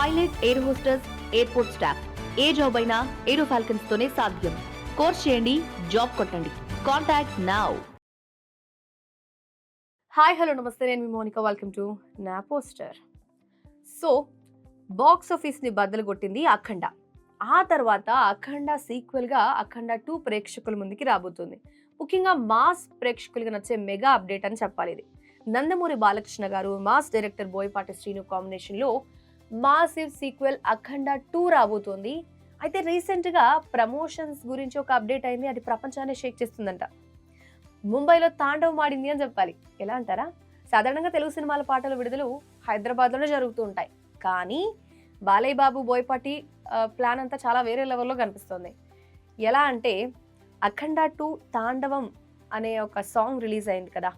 Pilot air hostess airport staff. ఏ job అయినా ఏరో falcons తోనే సాధ్యం. కోర్స్ చేయండి జాబ్ కొట్టండి. Contact now. హాయ్ హలో నమస్తే. నేను మీ మోనిక. వెల్కమ్ టు నా పోస్టర్. సో బాక్స్ ఆఫీస్ని బద్దలు కొట్టింది అఖండ. ఆ తర్వాత అఖండ సీక్వెల్గా అఖండ టూ ప్రేక్షకుల ముందుకి రాబోతుంది. ముఖ్యంగా మాస్ ప్రేక్షకులుగా నచ్చే మెగా అప్డేట్ అని చెప్పాలి ఇది. నందమూరి బాలకృష్ణ గారు మాస్ డైరెక్టర్ బోయపాటి శ్రీను కాంబినేషన్లో మాసివ్ సీక్వెల్ అఖండ టూ రాబోతోంది. అయితే రీసెంట్గా ప్రమోషన్స్ గురించి ఒక అప్డేట్ అయింది. అది ప్రపంచాన్ని షేక్ చేస్తుందంట. ముంబైలో తాండవం ఆడింది అని చెప్పాలి. ఎలా అంటారా? సాధారణంగా తెలుగు సినిమాల పాటల విడుదల హైదరాబాద్లోనే జరుగుతూ ఉంటాయి. కానీ బాలయ్య బాబు బోయపాటి ప్లాన్ అంతా చాలా వేరే లెవెల్లో కనిపిస్తుంది. ఎలా అంటే అఖండ టూ తాండవం అనే ఒక సాంగ్ రిలీజ్ అయింది కదా.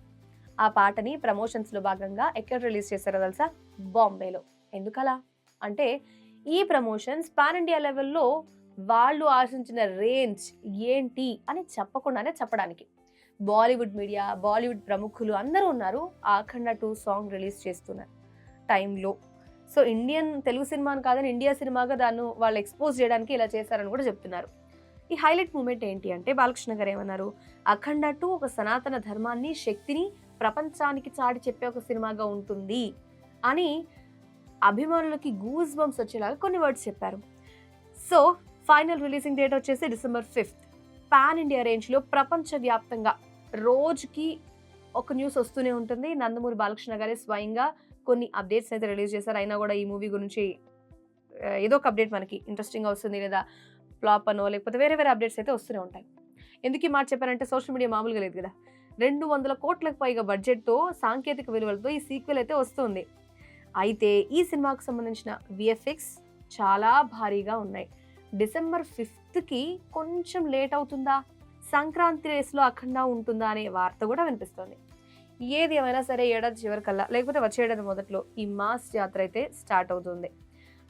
ఆ పాటని ప్రమోషన్స్లో భాగంగా ఎక్కడ రిలీజ్ చేశారో తెలుసా? బాంబేలో. ఎందుకలా? అంటే ఈ ప్రమోషన్స్ పాన్ ఇండియా లెవెల్లో వాళ్ళు ఆశించిన రేంజ్ ఏంటి అని చెప్పకుండానే చెప్పడానికి. బాలీవుడ్ మీడియా బాలీవుడ్ ప్రముఖులు అందరూ ఉన్నారు ఆ అఖండ టూ సాంగ్ రిలీజ్ చేస్తున్నారు టైంలో. సో ఇండియన్ తెలుగు సినిమాని కాదని ఇండియా సినిమాగా దాన్ని వాళ్ళు ఎక్స్పోజ్ చేయడానికి ఇలా చేశారని కూడా చెప్తున్నారు. ఈ హైలైట్ మూమెంట్ ఏంటి అంటే బాలకృష్ణ గారు ఏమన్నారు? అఖండ టూ ఒక సనాతన ధర్మాన్ని శక్తిని ప్రపంచానికి చాటి చెప్పే ఒక సినిమాగా ఉంటుంది అని అభిమానులకి గూస్ బంప్స్ వచ్చేలాగా కొన్ని వర్డ్స్ చెప్పారు. సో ఫైనల్ రిలీజింగ్ డేట్ వచ్చేసి డిసెంబర్ ఫిఫ్త్ పాన్ ఇండియా రేంజ్లో ప్రపంచవ్యాప్తంగా రోజుకి ఒక న్యూస్ వస్తూనే ఉంటుంది. నందమూరి బాలకృష్ణ గారే స్వయంగా కొన్ని అప్డేట్స్ అయితే రిలీజ్ చేశారు. అయినా కూడా ఈ మూవీ గురించి ఏదో ఒక అప్డేట్ మనకి ఇంట్రెస్టింగ్గా వస్తుంది లేదా ఫ్లాప్ అనో లేకపోతే వేరే వేరే అప్డేట్స్ అయితే వస్తూనే ఉంటాయి. ఎందుకు ఈ మాట చెప్పారంటే సోషల్ మీడియా మామూలుగా లేదు కదా. రెండు వందల కోట్లకు పైగా బడ్జెట్తో సాంకేతిక విలువలతో ఈ సీక్వెల్ అయితే వస్తుంది. అయితే ఈ సినిమాకు సంబంధించిన విఎఫ్ఎక్స్ చాలా భారీగా ఉన్నాయి. డిసెంబర్ ఫిఫ్త్కి కొంచెం లేట్ అవుతుందా? సంక్రాంతి రేస్లో అఖండ ఉంటుందా అనే వార్త కూడా వినిపిస్తుంది. ఏది ఏమైనా సరే ఏడాది చివరికల్లా లేకపోతే వచ్చే ఏడాది మొదట్లో ఈ మాస్ జాతర అయితే స్టార్ట్ అవుతుంది.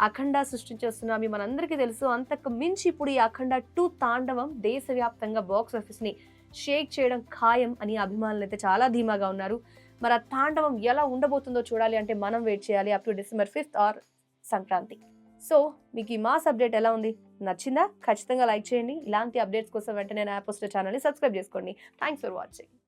అఖండ సృష్టించేస్తున్న మీ మనందరికీ తెలుసు. అంతకు మించి ఇప్పుడు ఈ అఖండ టూ తాండవం దేశవ్యాప్తంగా బాక్స్ ఆఫీస్ని షేక్ చేయడం ఖాయం అని అభిమానులు అయితే చాలా ధీమాగా ఉన్నారు. మరి ఆ తాండవం ఎలా ఉండబోతుందో చూడాలి అంటే మనం వెయిట్ చేయాలి. Up to December fifth or Sankranti. So మీకు ఈ మాస్ అప్డేట్ ఎలా ఉంది? నచ్చిందా? ఖచ్చితంగా లైక్ చేయండి. ఇలాంటి అప్డేట్స్ కోసం వెంటనే నా పోస్టర్ ఛానల్ని సబ్స్క్రైబ్ చేసుకోండి. Thanks for watching